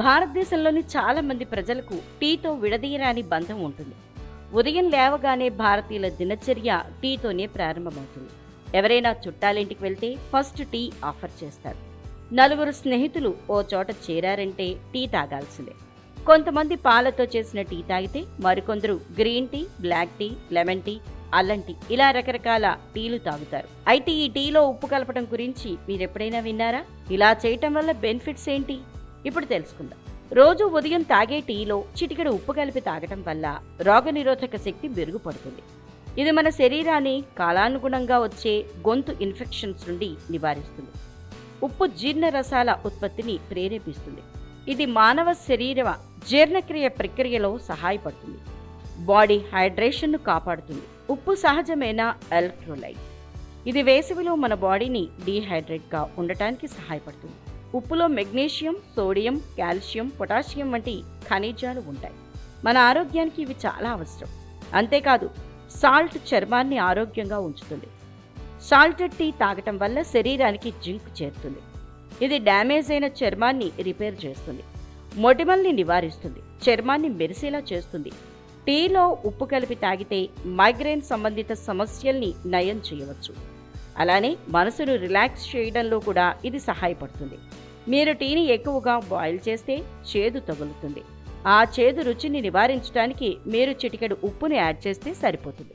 భారతదేశంలోని చాలా మంది ప్రజలకు టీతో విడదీయరాని బంధం ఉంటుంది. ఉదయం లేవగానే భారతీయుల దినచర్య టీతోనే ప్రారంభమవుతుంది. ఎవరైనా చుట్టాలింటికి వెళ్తే ఫస్ట్ టీ ఆఫర్ చేస్తారు. నలుగురు స్నేహితులు ఓ చోట చేరారంటే టీ తాగాల్సిందే. కొంతమంది పాలతో చేసిన టీ తాగితే మరికొందరు green tea black tea lemon tea అల్లం టీ ఇలా రకరకాల టీలు తాగుతారు. అయితే ఈ టీలో ఉప్పు కలపడం గురించి మీరెప్పుడైనా విన్నారా? ఇలా చేయటం వల్ల బెనిఫిట్స్ ఏంటి? ఇప్పుడు తెలుసుకుందాం. రోజు ఉదయం తాగే టీలో చిటికెడు ఉప్పు కలిపి తాగటం వల్ల రోగనిరోధక శక్తి మెరుగుపడుతుంది. ఇది మన శరీరాన్ని కాలానుగుణంగా వచ్చే గొంతు ఇన్ఫెక్షన్స్ నుండి నివారిస్తుంది. ఉప్పు జీర్ణ రసాల ఉత్పత్తిని ప్రేరేపిస్తుంది. ఇది మానవ శరీర జీర్ణక్రియ ప్రక్రియలో సహాయపడుతుంది. బాడీ హైడ్రేషన్ను కాపాడుతుంది. ఉప్పు సహజమైన ఎలక్ట్రోలైట్. ఇది వేసవిలో మన బాడీని డీహైడ్రేట్గా ఉండటానికి సహాయపడుతుంది. ఉప్పులో మెగ్నీషియం సోడియం కాల్షియం పొటాషియం వంటి ఖనిజాలు ఉంటాయి. మన ఆరోగ్యానికి ఇవి చాలా అవసరం. అంతేకాదు సాల్ట్ చర్మాన్ని ఆరోగ్యంగా ఉంచుతుంది. సాల్టెడ్ టీ తాగటం వల్ల శరీరానికి జింక్ చేరుతుంది. ఇది డ్యామేజ్ అయిన చర్మాన్ని రిపేర్ చేస్తుంది. మొటిమల్ని నివారిస్తుంది. చర్మాన్ని మెరిసేలా చేస్తుంది. టీలో ఉప్పు కలిపి తాగితే మైగ్రేన్ సంబంధిత సమస్యల్ని నయం చేయవచ్చు. అలానే మనసును రిలాక్స్ చేయడంలో కూడా ఇది సహాయపడుతుంది. మీరు టీని ఎక్కువగా బాయిల్ చేస్తే చేదు తగులుతుంది. ఆ చేదు రుచిని నివారించడానికి మీరు చిటికెడు ఉప్పుని యాడ్ చేస్తే సరిపోతుంది.